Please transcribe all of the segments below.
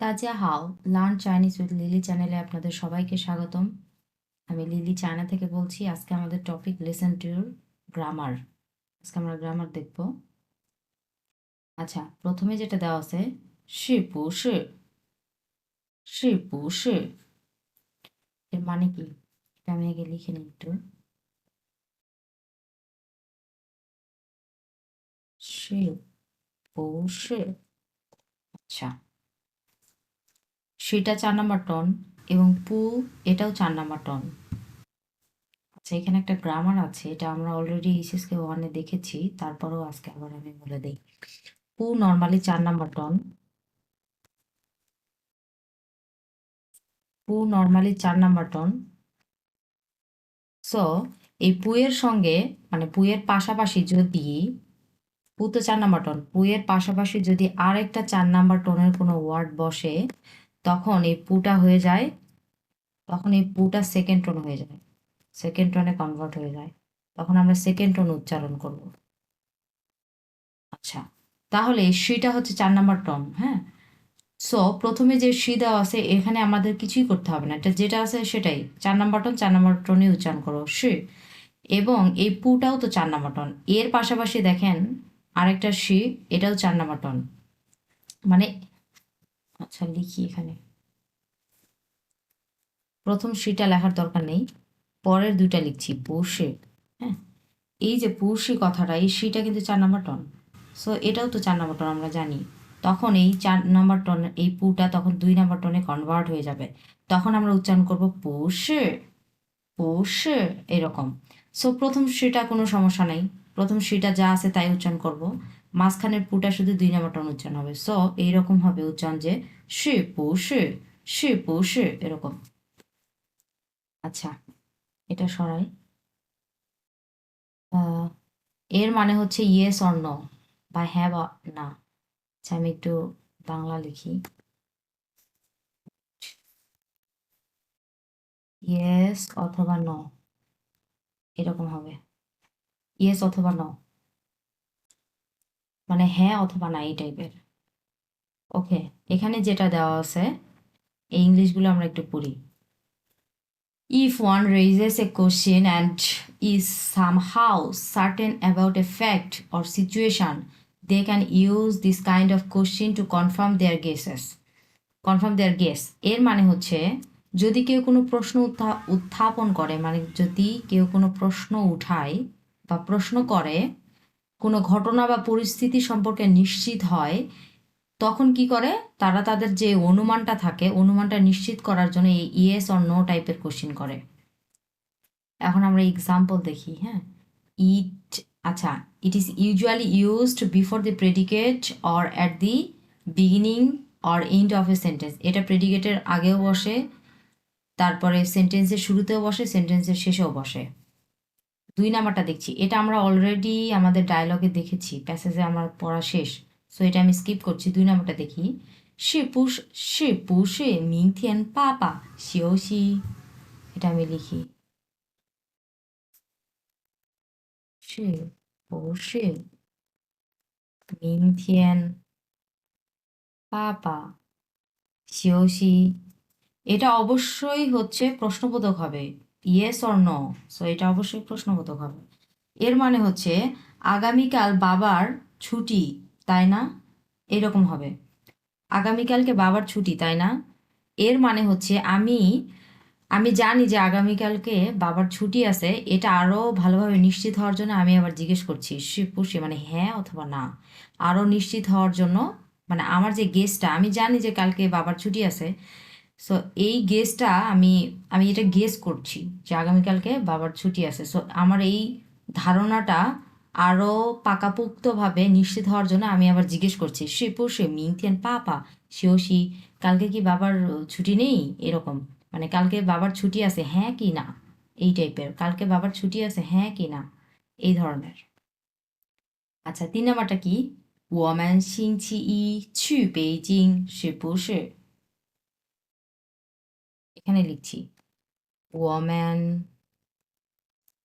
Tazia how, learn Chinese with Lily চ্যানেলে আপনাদের সবাইকে স্বাগতম। আমি লিলি চায়না থেকে বলছি, আজকে আমাদের টপিক লিসেন টু গ্রামার। আজকে আমরা গ্রামার দেখব। আচ্ছা প্রথমে যেটা দেওয়া আছে সি পু পু সি এর মানে কি? এটা আমি আগে লিখে নিই একটু। সি পু আচ্ছা। সেটা চার নাম্বার টন এবং পু, এটাও চার নাম্বার টন। আচ্ছা এখানে একটা গ্রামার আছে, এটা আমরা অলরেডি এইচএসকে ওয়ানে দেখেছি, তারপরেও আজকে আবার আমি বলে দিই। পু নর্মালি চার নাম্বার টন। পু নর্মালি চার নাম্বার টন। সো এই পুয়ের সঙ্গে মানে পুয়ের পাশাপাশি যদি, পু তো চার নাম্বার টন, পুয়ের পাশাপাশি যদি আর একটা চার নাম্বার টোনের কোনো ওয়ার্ড বসে তখন এই পুটা হয়ে যায়, তখন এই পুটা সেকেন্ড টোন হয়ে যায় সেকেন্ড টোনে কনভার্ট হয়ে যায়, তখন আমরা সেকেন্ড টোন উচ্চারণ করব। আচ্ছা তাহলে সিটা হচ্ছে চার নাম্বার টন হ্যাঁ? সো প্রথমে যে সি দেওয়া আছে, এখানে আমাদের কিছুই করতে হবে না, এটা যেটা আছে সেটাই, চার নাম্বার টন চার নাম্বার টোনে উচ্চারণ করো, সি। এবং এই পুটাও তো চার নাম্বার টন এর পাশাপাশি দেখেন আরেকটা সি, এটাও চার নাম্বার টন মানে আচ্ছা লিখি এখানে। প্রথম সিটা লেখার দরকার নেই, পরের দুইটা লিখছি পৌষে হ্যাঁ? এই যে পৌষি কথাটা, এই সিটা কিন্তু চার নাম্বার টন সো এটাও তো চার নাম্বার টন আমরা জানি। তখন এই চার নাম্বার টন এই পুটা তখন দুই নাম্বার টনে কনভার্ট হয়ে যাবে। তখন আমরা উচ্চারণ করব পৌষে পৌষে এরকম। সো প্রথম সিটা কোনো সমস্যা নেই। প্রথম সিটা যা আছে তাই উচ্চারণ করব। মাঝখানের পুটা শুধু দুই নাম্বার টন উচ্চারণ হবে। সো, এইরকম হবে উচ্চারণ যে সে পৌষে সে পৌষে এরকম। আচ্ছা এটা সরাই। এর মানে হচ্ছে ইয়েস অর নো বা হ্যাঁ বা না। আচ্ছা আমি একটু বাংলা লিখি। ইয়েস অথবা নো এরকম হবে। ইয়েস অথবা নো মানে হ্যাঁ অথবা না এই টাইপের ওকে এখানে যেটা দেওয়া আছে, এই ইংলিশগুলো আমরা একটু পড়ি। If one raises a question and is somehow certain about a fact or situation they can use this kind of question to confirm their guesses confirm their guess এর মানে হচ্ছে, যদি কেউ কোনো প্রশ্ন উত্থাপন করে মানে যদি কেউ কোনো প্রশ্ন উঠায় বা প্রশ্ন করে কোনো ঘটনা বা পরিস্থিতি সম্পর্কে নিশ্চিত হয়, তখন কি করে? তারা তাদের যে অনুমানটা থাকে, অনুমানটা নিশ্চিত করার জন্য এই ইয়েস অর নো টাইপের কোশ্চিন করে। এখন আমরা এক্সাম্পল দেখি হ্যাঁ? ইট আচ্ছা it is usually used before the predicate or at the beginning or end of a sentence এটা প্রেডিকেটের আগেও বসে, তারপরে সেন্টেন্সের শুরুতেও বসে সেন্টেন্সের শেষেও বসে। দুই নাম্বারটা দেখছি। এটা আমরা অলরেডি আমাদের ডায়লগে দেখেছি প্যাসেজে আমার পড়া শেষ। সো এটা আমি স্কিপ করছি, দুই নাম্বারটা দেখি। সে পুষ, সে পুষে মিংথিয়ান পাপা শিওসি এটা আমি লিখি। সে পুষে মিংথিয়ান পাপা শিওসি এটা অবশ্যই হচ্ছে প্রশ্নবোধক হবে। ইয়েস অর নো সো এটা অবশ্যই প্রশ্নবোধক হবে। এর মানে হচ্ছে, আগামীকাল বাবার ছুটি, তাই না? এরকম হবে। আগামীকালকে বাবার ছুটি, তাই না? এর মানে হচ্ছে, আমি আমি জানি যে আগামীকালকে বাবার ছুটি আছে, এটা আরও ভালোভাবে নিশ্চিত হওয়ার জন্য আমি আবার জিজ্ঞেস করছি শিবপুষি মানে হ্যাঁ অথবা না? আরও নিশ্চিত হওয়ার জন্য মানে আমার যে গেস্টটা আমি জানি যে কালকে বাবার ছুটি আছে সো এই গেসটা আমি আমি এটা গেস করছি যে আগামীকালকে বাবার ছুটি আছে সো আমার এই ধারণাটা আরও পাকাপোক্তভাবে নিশ্চিত হওয়ার জন্য আমি আবার জিজ্ঞেস করছি, সে পোষে মিংথিয়ান পাপা? সেও সি কালকে কি বাবার ছুটি নেই? এরকম। মানে কালকে বাবার ছুটি আছে হ্যাঁ কি না? এই টাইপের কালকে বাবার ছুটি আছে হ্যাঁ কি না? এই ধরনের। আচ্ছা তিন নম্বরটা কি? ওয়ামান সিংচি ই ছু বেইজিং সে পোষে এখানে লিখছি ওম্যান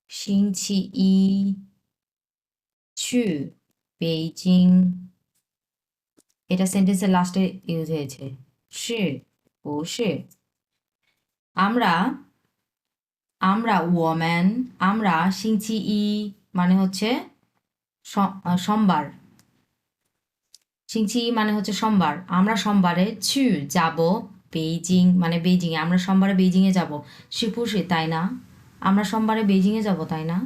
সিংছি ই, চু, বেইজিং, এটা সেন্টেন্সের লাস্টে ইউজ হয়েছে, সে, ও, সে। আমরা আমরা ওম্যান আমরা সিংছি ই মানে হচ্ছে সোমবার। সিংছি ই মানে হচ্ছে সোমবার, আমরা সোমবারে ছু যাব বেইজিং মানে বেইজিং আমরা সোমবারে বেইজিংয়ে যাব। শিপুসি তাই না? আমরা সোমবারে বেইজিংয়ে যাব, তাই না?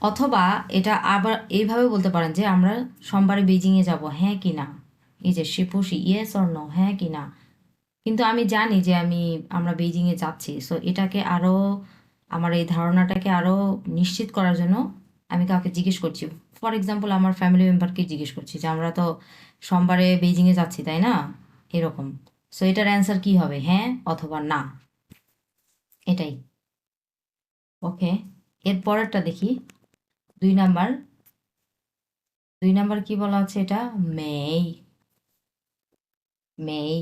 অথবা এটা আবার এইভাবে বলতে পারেন যে আমরা সোমবারে বেইজিংয়ে যাব হ্যাঁ কি না? এই যে শিপুসি ইয়েস অর নো হ্যাঁ কি না? কিন্তু আমি জানি যে আমি, আমরা বেইজিংয়ে যাচ্ছি সো এটাকে আরও আমার এই ধারণাটাকে আরও নিশ্চিত করার জন্য আমি কাউকে জিজ্ঞেস করছি। ফর এক্সাম্পল আমার ফ্যামিলি মেম্বারকে জিজ্ঞেস করছি যে আমরা তো সোমবারে বেইজিংয়ে যাচ্ছি, তাই না? এরকম। সো এটার অ্যান্সার কি হবে? হ্যাঁ অথবা না। এটাই। ওকে এর পরেরটা দেখি। দুই নাম্বার। দুই নাম্বার কি বলা আছে এটা? মেই। মেই।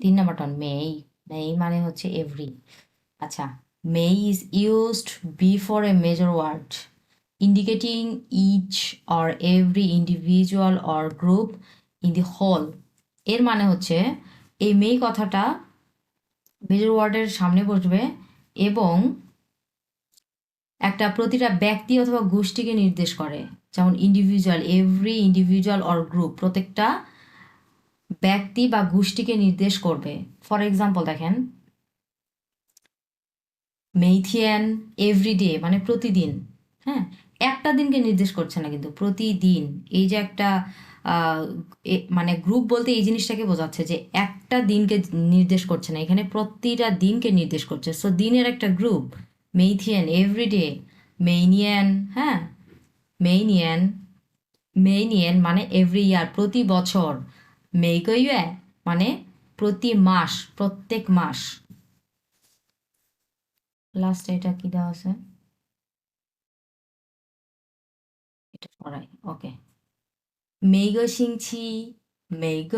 তিন নাম্বারটা মেই। মেই মানে হচ্ছে এভরি আচ্ছা may is used before a major word indicating each or every individual or group in the whole এর মানে হচ্ছে এই মেই কথাটা মেজর ওয়ার্ডের সামনে বসবে এবং একটা প্রতিটা ব্যক্তি অথবা গোষ্ঠীকে নির্দেশ করে। যেমন individual every individual or group প্রত্যেকটা ব্যক্তি বা গোষ্ঠীকে নির্দেশ করবে। ফর এক্সাম্পল দেখেন মেইথিয়ান এভরিডে মানে প্রতিদিন হ্যাঁ? একটা দিনকে নির্দেশ করছে না কিন্তু, প্রতিদিন। এই যে একটা মানে গ্রুপ বলতে এই জিনিসটাকে বোঝাচ্ছে যে একটা দিনকে নির্দেশ করছে না, এখানে প্রতিটা দিনকে নির্দেশ করছে। সো দিনের একটা গ্রুপ মেইথিয়ান এভরিডে মেইনিয়ান হ্যাঁ? মেইনিয়ান মেইনিয়ান মানে এভরি ইয়ার প্রতি বছর। মেইকইয়ে মানে প্রতি মাস, প্রত্যেক মাস। লাস্ট এটা কি দেওয়া আছে? এটা পড়াই ওকে মেঘ সিংছি মেঘ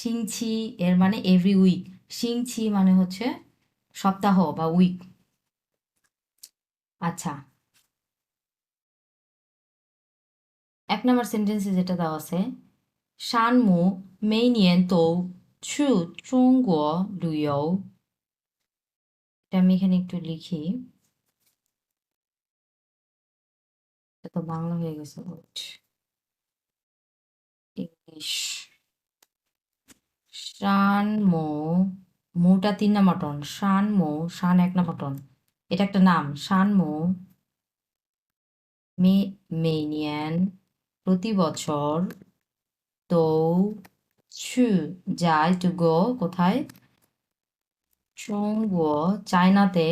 সিংছি এর মানে এভরি উইক সিংছি মানে হচ্ছে সপ্তাহ বা উইক আচ্ছা। এক নম্বর সেন্টেন্সে যেটা দেওয়া আছে, শানমু মেইনিয়েন তো ছু চুঙ্গ লুয়ৌ এটা আমি এখানে একটু লিখি। এটা তো বাংলা হয়ে গেছে ইংলিশ শানমু মুটা তিন নাম্বার টন শানমু শান এক নাম্বার টন এটা একটা নাম শানমু মে মেনিয়ান প্রতি বছর তো ছু যায় টু গো কোথায় চঙ্গ চায়নাতে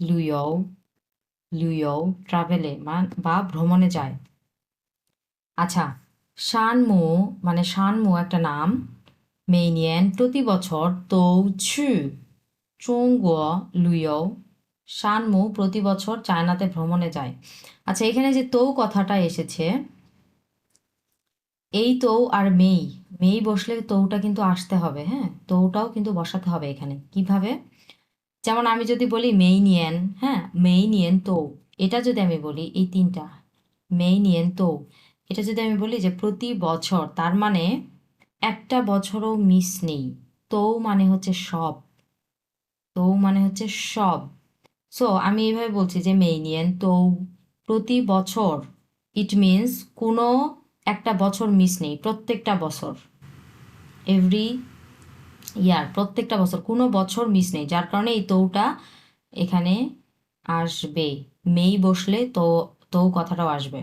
লুইও লুইও ট্রাভেলে বা ভ্রমণে যায় আচ্ছা শানমু মানে শানমু একটা নাম। মেনিয়ান প্রতি বছর তো ছু চঙ্গ লুইও শানমু প্রতি বছর চায়নাতে ভ্রমণে যায়। আচ্ছা এখানে যে তৌ কথাটা এসেছে, এই তৌ আর মেই মেই বসলে তৌটা কিন্তু আসতে হবে হ্যাঁ? তৌটাও কিন্তু বসাতে হবে এখানে। কীভাবে? যেমন আমি যদি বলি মেই নিয়েন হ্যাঁ? মেই নিয়েন তো, এটা যদি আমি বলি, এই তিনটা মেই নিয়েন তো। এটা যদি আমি বলি যে প্রতি বছর, তার মানে একটা বছরও মিস নেই। তো মানে হচ্ছে সব। তো মানে হচ্ছে সব। সো আমি এইভাবে বলছি যে মেই নিয়েন তো প্রতি বছর ইট মিনস কোনো একটা বছর মিস নেই, প্রত্যেকটা বছর। এভরি ইয়ার প্রত্যেকটা বছর কোনো বছর মিস নেই, যার কারণে এই তৌটা এখানে আসবে। মেই বসলে তো তৌ কথাটাও আসবে।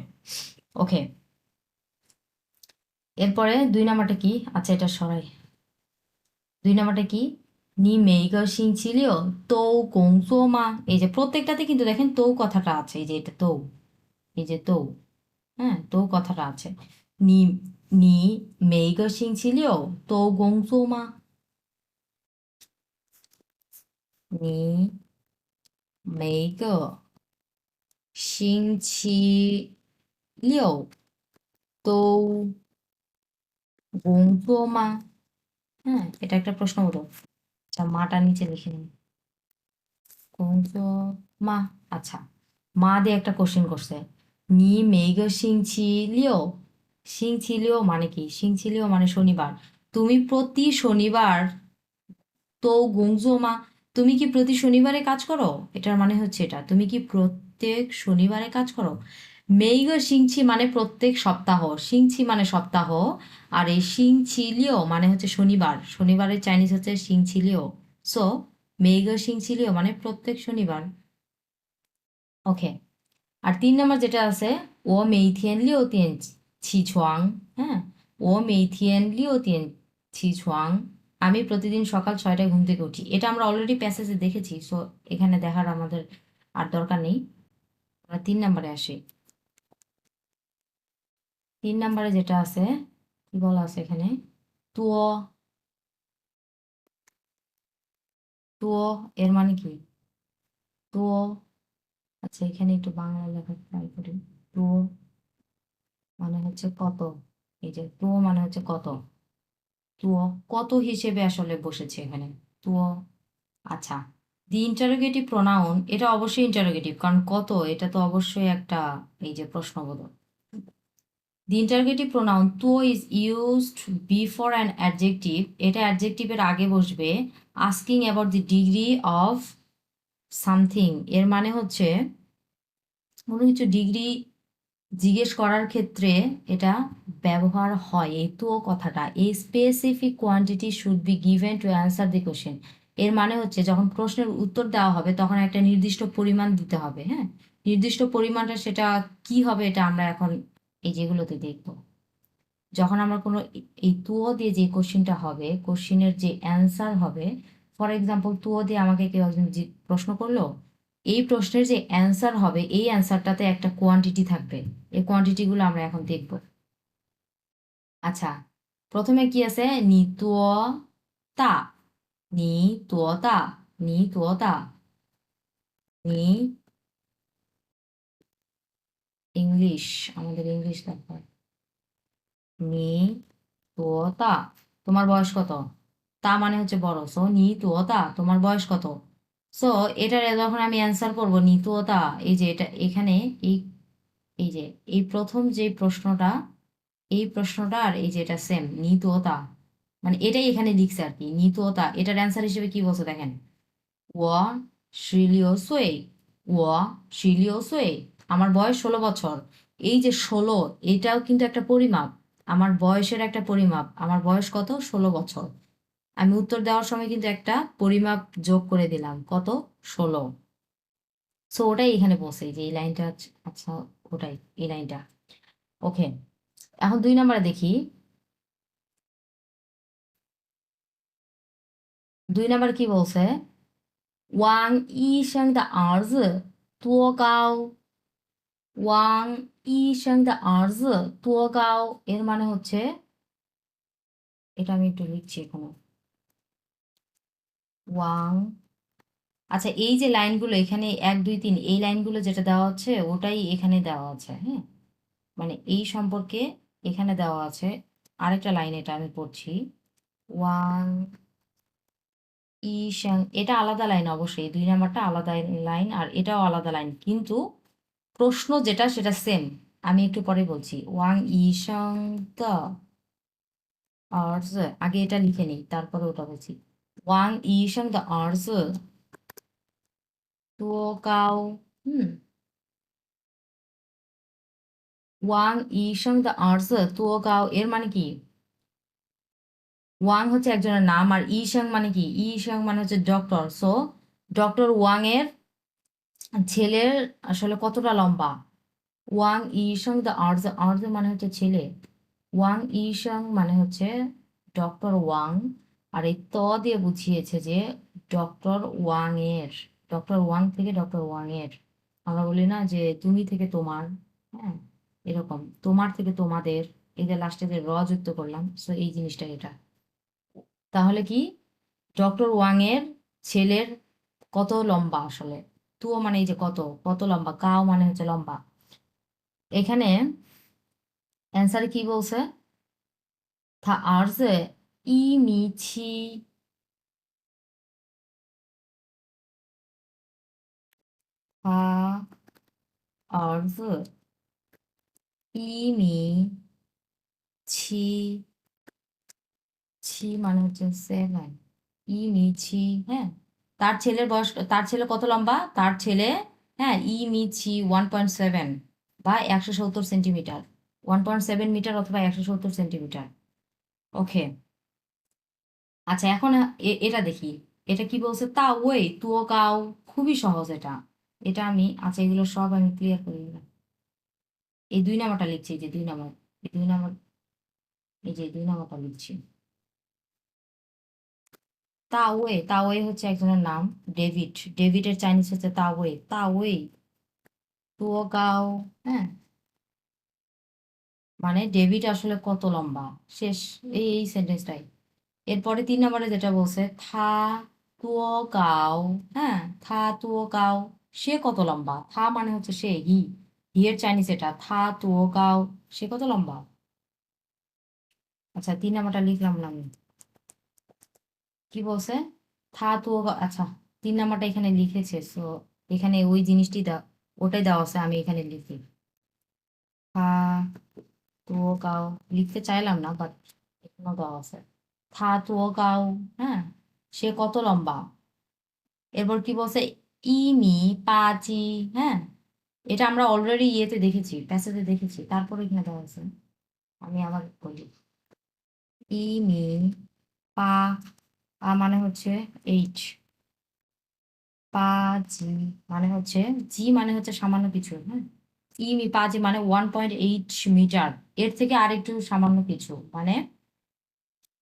ওকে এরপরে দুই নাম্বারটা কি? আচ্ছা এটা সরাই। দুই নাম্বারটা কি? নি মেইগ সিংচিলিও তো গংসো মা। এই যে প্রত্যেকটাতে কিন্তু দেখেন তৌ কথাটা আছে, এই যে এটা তৌ এই যে তৌ হ্যাঁ তো কথাটা আছে। নি নি মেইগ সিংচিলিও তো গংসো মা। নি মেইগ সিংচিলিও তো মা? হ্যাঁ এটা একটা প্রশ্ন হলো। আচ্ছা মাটা নিচে লিখে নিন। মা আচ্ছা মা দিয়ে একটা কোশ্চেন করছে। নি মেঘ সিংছি লিও সিংছি লিও মানে কি? সিংছি লিও মানে শনিবার। তুমি প্রতি শনিবার তো গুংজোমা তুমি কি প্রতি শনিবারে কাজ করো? এটার মানে হচ্ছে এটা। তুমি কি প্রত্যেক শনিবারে কাজ করো? মেইগ সিংছি মানে প্রত্যেক সপ্তাহ সিংছি মানে সপ্তাহ, আর এই সিংছিলিও মানে হচ্ছে শনিবার, শনিবারের চাইনিজ হচ্ছে সিংছিলিও সো মেইগ সিংছিলিও মানে প্রত্যেক শনিবার। ওকে আর তিন নম্বর যেটা আছে, ও মেইথিয়েন লিও তিয়েন ছি ছোয়াং হ্যাঁ? ও মেইথিয়েন লিও তিয়েন ছি ছোয়াং। আমি প্রতিদিন সকাল ছয়টায় ঘুম থেকে উঠি। এটা আমরা অলরেডি প্যাসেজে দেখেছি সো এখানে দেখার আমাদের আর দরকার নেই। আমরা তিন নম্বরে আসি। তিন নম্বরে যেটা আছে, কি বলা আছে এখানে? তুয়। তুয় এর মানে কি? তুয়। আচ্ছা এখানে একটু বাংলা লেখা ট্রাই করি। তুয় মানে হচ্ছে কত? এই যে তুয় মানে হচ্ছে কত? তুয় কত হিসেবে আসলে বসেছে এখানে? তুয়। আচ্ছা দি ইন্টারোগেটিভ প্রোনাউন এটা অবশ্যই ইন্টারোগেটিভ কারণ কত এটা তো অবশ্যই একটা এই যে প্রশ্নবোধক। দি ইন্টারোগেটিভ প্রোনাউন তো is used before an adjective এটা অ্যাডজেক্টিভের আগে বসবে asking about the degree of something এর মানে হচ্ছে কোনো কিছু ডিগ্রি জিজ্ঞেস করার ক্ষেত্রে এটা ব্যবহার হয়, এই তো কথাটা। এই specific quantity should be given to answer the question এর মানে হচ্ছে যখন প্রশ্নের উত্তর দেওয়া হবে তখন একটা নির্দিষ্ট পরিমাণ দিতে হবে হ্যাঁ? নির্দিষ্ট পরিমাণটা সেটা কি হবে এটা আমরা এখন এই যেগুলোতে দেখব। যখন আমরা কোনো এই তুয়ো দিয়ে যে কোশ্চিনটা হবে, কোশ্চিনের যে অ্যান্সার হবে, ফর এক্সাম্পল তুয়ো দিয়ে আমাকে কেউ একজন প্রশ্ন করল, এই প্রশ্নের যে অ্যান্সার হবে, এই অ্যান্সারটাতে একটা কোয়ান্টিটি থাকবে। এই কোয়ান্টিটিগুলো আমরা এখন দেখব। আচ্ছা প্রথমে কি আছে? নি তুয় তা। নি তুয় তা। নি তুয় তা। নি ইংলিশ আমাদের ইংলিশ দেখো। নি তা, তোমার বয়স কত? তা মানে হচ্ছে বড়। সো নি তা, তোমার বয়স কত? সো এটার যখন আমি অ্যান্সার করব, নি, তুয়, তা, এই যে এটা, এখানে এই এই যে, এই প্রথম যে প্রশ্নটা, এই প্রশ্নটা আর এই যে এটা সেম নি, তুয়, তা। মানে এটাই এখানে লিখছে আর কি, নি, তুয়, তা। এটার অ্যান্সার হিসেবে কি বলছে দেখেন? ও, শিলিও সুই ও, শিলিও সুই আমার বয়স ষোলো বছর। এই যে ষোলো এটাও কিন্তু একটা পরিমাপ। আমার বয়সের একটা পরিমাপ। আমার বয়স কত? ষোলো বছর। আমি উত্তর দেওয়ার সময় কিন্তু একটা পরিমাপ যোগ করে দিলাম। কত? ষোলো। সো ওটাই এখানে বসে যে এই লাইনটা আচ্ছা ওটাই, এই লাইনটা। ওকে এখন দুই নম্বরে দেখি। দুই নম্বর কি বলছে? ওয়াং ই সেং দা আর্জ, তুয় গাও ওয়াং ই সেং দ্য আর্জ তুয় গাও এর মানে হচ্ছে এটা আমি একটু লিখছি এখানে। ওয়াং। আচ্ছা এই যে লাইনগুলো এখানে এক, দুই, তিন, এই লাইনগুলো যেটা দেওয়া হচ্ছে ওটাই এখানে দেওয়া আছে হ্যাঁ? মানে এই সম্পর্কে এখানে দেওয়া আছে। আরেকটা লাইন এটা আমি পড়ছি। ওয়াং ইশাং, এটা আলাদা লাইন অবশ্যই দুই নাম্বারটা আলাদা লাইন, আর এটাও আলাদা লাইন। কিন্তু প্রশ্ন যেটা, সেটা সেম আমি একটু পরে বলছি। ওয়াং ইশাং আর্জ আগে এটা লিখে নিই তারপরে ওটা বলছি। ওয়াং ইশাং দ্য আর্জ তো গাও হুম। ওয়াং ইশাং দ্য আর্জ তো গাও এর মানে কি? ওয়াং হচ্ছে একজনের নাম, আর ইশাং মানে কি? ইশাং মানে হচ্ছে ডক্টর সো ডক্টর ওয়াং এর ছেলের আসলে কতটা লম্বা? ওয়াং ইশাং দ্য আর্জ আর্জ মানে হচ্ছে ছেলে। ওয়াং ইশাং মানে হচ্ছে ডক্টর ওয়াং। আর এই ত দিয়ে বুঝিয়েছে যে ডক্টর ওয়াং এর ডক্টর ওয়াং থেকে ডক্টর ওয়াং এর আমরা বলি না যে তুমি থেকে তোমার হ্যাঁ এরকম। তোমার থেকে তোমাদের যে লাস্টে যে র যুক্ত করলাম সো এই জিনিসটা এটা। তাহলে কি? ডক্টর ওয়াং এর ছেলের কত লম্বা আসলে? তুও মানে এই যে কত? কত লম্বা? কাও মানে হচ্ছে লম্বা। এখানে অ্যান্সারে কি বলছে? থা আর্জ ই মিছি থা ই মি ছি। ছি মানে হচ্ছে সেভেন ই মি ছি হ্যাঁ? তার ছেলের বয়স, তার ছেলে কত লম্বা? তার ছেলে হ্যাঁ ই মিছি ওয়ান পয়েন্ট সেভেন বা একশো সত্তর centimetre. One point seven metre অথবা একশো সত্তর সেন্টিমিটার। ওকে আচ্ছা এখন এটা দেখি। এটা কি বলছে? তা, ওই তুও গাও খুবই সহজ এটা। এটা আমি আচ্ছা এগুলো সব আমি ক্লিয়ার করে নিলাম এই দুই নাম্বারটা লিখছি যে দুই নাম্বার, এই দুই নাম্বার, এই যে দুই নাম্বারটা লিখছি। তাওয়ে তাওয়ে হচ্ছে একজনের নাম, ডেভিড। ডেভিডের চাইনিজ হচ্ছে তাওয়ে তুও গাও হ্যাঁ? মানে ডেভিড আসলে কত লম্বা? শেষ, এই এই সেন্টেন্সটাই এরপরে তিন নম্বরে যেটা বলছে, থা তুও গাও হ্যাঁ? থা তুও গাও সে কত লম্বা? থা মানে হচ্ছে সে, হি। হি এর চাইনিজ এটা, থা তুও গাও সে কত লম্বা? আচ্ছা তিন নাম্বারটা লিখলাম না আমি। কি বলছে? থা তুও আচ্ছা তিন নাম্বারটা এখানে লিখেছে সো এখানে ওই জিনিসটি দা, ওটাই দেওয়া আছে, আমি এখানে লিখি। থা তুও গাও, লিখতে চাইলাম না বাট এখানেও দেওয়া আছে। থা তুও গাও হ্যাঁ সে কত লম্বা। এরপর কি বলছে? ইমি পাচি হ্যাঁ এটা আমরা অলরেডি ইয়েতে দেখেছি, প্যাসেজে দেখেছি, তারপরে এখানে দেওয়া আছে। আমি আবার বলি। ইমি পা মানে হচ্ছে এইচ পা মানে হচ্ছে, জি মানে হচ্ছে সামান্য কিছু হ্যাঁ? ইমি পা, জি মানে ওয়ান পয়েন্ট এইট মিটার এর থেকে আরেকটু সামান্য কিছু মানে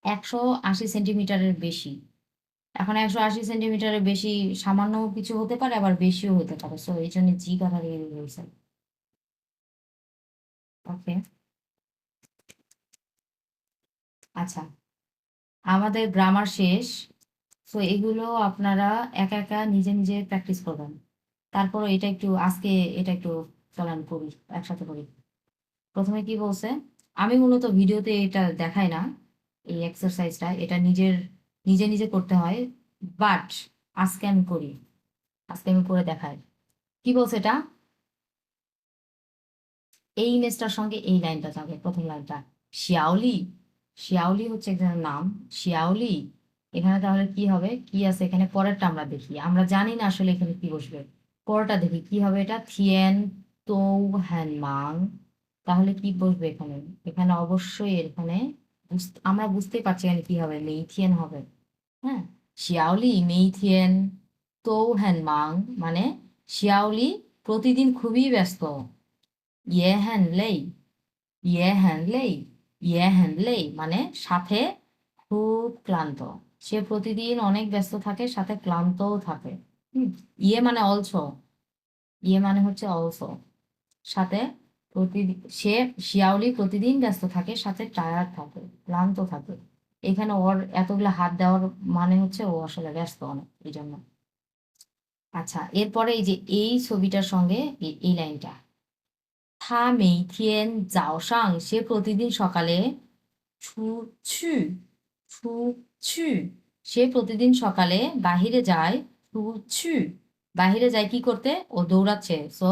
একশো আশি সেন্টিমিটারের বেশি। এখন একশো আশি সেন্টিমিটারের বেশি সামান্য কিছু হতে পারে, আবার বেশিও হতে পারে। সো এই জন্য জি কথা দিয়ে রয়েছে ওকে আচ্ছা। আমাদের গ্রামার শেষ সো এগুলো আপনারা একা একা নিজে নিজে প্র্যাকটিস করবেন। তারপর এটা একটু, আজকে এটা একটু চলেন করি, একসাথে করি। প্রথমে কি বলছে? আমি মূলত ভিডিওতে এটা দেখাই না, এই এক্সারসাইজটা এটা নিজের, নিজে নিজে করতে হয় বাট আজকে আমি করি, আজকে আমি করে দেখাই। কি বলছে এটা? এই ইমেজটার সঙ্গে এই লাইনটা যাবে, প্রথম লাইনটা শিয়াওলি শিয়াওলি হচ্ছে একজনের নাম। শিয়াওলি, এখানে তাহলে কি হবে? কি আছে? এখানে পরেরটা আমরা দেখি। আমরা জানি না আসলে এখানে কি বসবে। পরেরটা দেখি। কি হবে এটা? থিয়েন তো হ্যান মাং তাহলে কি বসবে এখানে? এখানে অবশ্যই এখানে আমরা বুঝতেই পারছি এখানে কি হবে। মেইথিয়েন হবে। হ্যাঁ? শিয়াওলি, মেইথিয়েন তো হ্যান মাং মানে শিয়াওলি প্রতিদিন খুবই ব্যস্ত। ইয়ে হ্যান লেই। ইয়ে হ্যান লেই। ইয়ে মানে সাথে খুব ক্লান্ত। সে প্রতিদিন অনেক ব্যস্ত থাকে, সাথে ক্লান্তও থাকে। ইয়ে মানে অলসো। ইয়ে মানে হচ্ছে অলসো। সাথে প্রতিদিন সে শিয়াওলি প্রতিদিন ব্যস্ত থাকে, সাথে টায়ার্ড থাকে, ক্লান্ত থাকে। এখানে ওর এতগুলো হাত দেওয়ার মানে হচ্ছে ও আসলে ব্যস্ত অনেক এই জন্য আচ্ছা এরপরে এই যে এই ছবিটার সঙ্গে এই লাইনটা। 他每天早上 সে প্রতিদিন সকালে 出去出去 সে প্রতিদিন সকালে বাহিরে যায় 出去 বাহিরে যায় কি করতে ও দৌড়াচ্ছে সো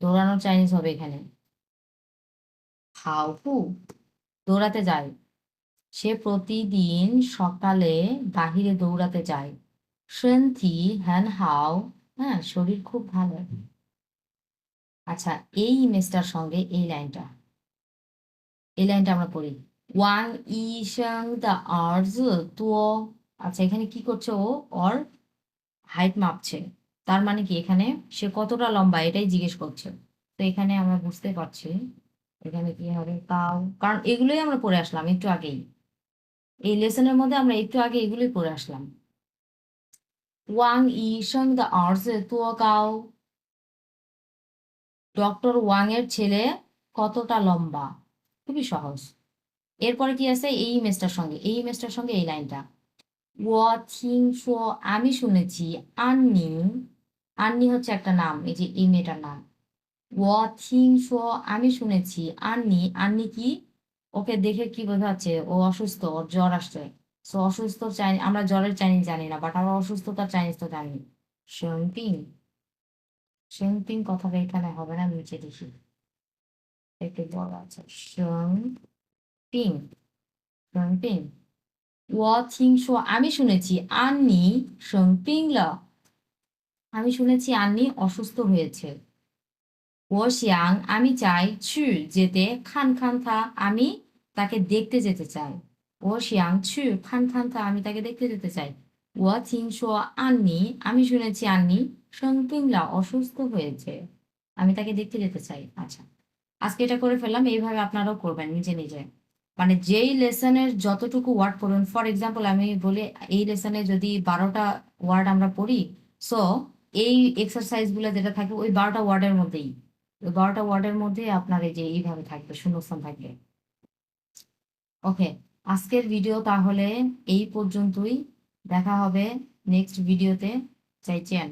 দৌড়ানোর চাইনিজ হবে এখানে 跑步 দৌড়াতে যায় সে প্রতিদিন সকালে বাহিরে দৌড়াতে যায় 身体很好 হ্যাঁ শরীর খুব ভালো আচ্ছা এই ইমেজটার সঙ্গে এই লাইনটা। এই লাইনটা আমরা পড়ি। ওয়াং ই দা আর্জ তো আচ্ছা এখানে কি করছে ও? ওর হাইট মাপছে। তার মানে কি এখানে সে কতটা লম্বা, এটাই জিজ্ঞেস করছে। তো এখানে আমরা বুঝতে পারছি, এখানে কি হবে? তাও, কারণ এগুলোই আমরা পড়ে আসলাম একটু আগেই। এই লেসনের মধ্যে আমরা একটু আগে এগুলোই পড়ে আসলাম। ওয়াং ই সেং দা আর্জ তো গাও ডক্টর ওয়াং এর ছেলে কতটা লম্বা? খুবই সহজ। এরপরে কি আছে? এই ইমেজটার সঙ্গে, এই ইমেজটার সঙ্গে এই লাইনটা। ও থিং শো আমি শুনেছি আন্নি আন্নি হচ্ছে একটা নাম, এই যে এই মেয়েটার নাম। ও থিং শো আমি শুনেছি আন্নি আন্নি কি? ওকে দেখে কি বোঝাচ্ছে? ও অসুস্থ, ওর জ্বর আসছে। সো অসুস্থ চাই, আমরা জ্বরের চাইনিজ জানি না বাট আমরা অসুস্থতার চাইনিজ তো জানি। শোনপিং শৃঙ্কিং কথাটা এখানে হবে না, নিচে লিখি একটু বড় আছে। শৃঙ্কিং আমি শুনেছি আন্নি শঙ্পিংলা আমি শুনেছি আননি অসুস্থ হয়েছে। ও শিয়াং আমি চাই ছু যেতে খান খান থা, আমি তাকে দেখতে যেতে চাই। ও শিয়াং ছু খান খান থা, আমি তাকে দেখতে যেতে চাই। ও চিং শো আন্নি, আমি শুনেছি আননি সংপিংলা অসুস্থ হয়েছে। আমি তাকে দেখতে যেতে চাই। আচ্ছা। আজকে এটা করে ফেললাম, এইভাবে আপনারাও করবেন নিজে নিজে। মানে যেই লেসনের যতটুকু ওয়ার্ড পড়ুন ফর এক্সাম্পল আমি বলি এই লেসনে যদি বারোটা ওয়ার্ড আমরা পড়ি সো এই এক্সারসাইজগুলো যেটা থাকবে ওই বারোটা ওয়ার্ডের মধ্যেই। ওই বারোটা ওয়ার্ডের মধ্যে আপনার এই যে এইভাবে থাকবে, শূন্যস্থান থাকবে। ওকে আজকের ভিডিও তাহলে এই পর্যন্তই। দেখা হবে নেক্সট ভিডিওতে চাইছেন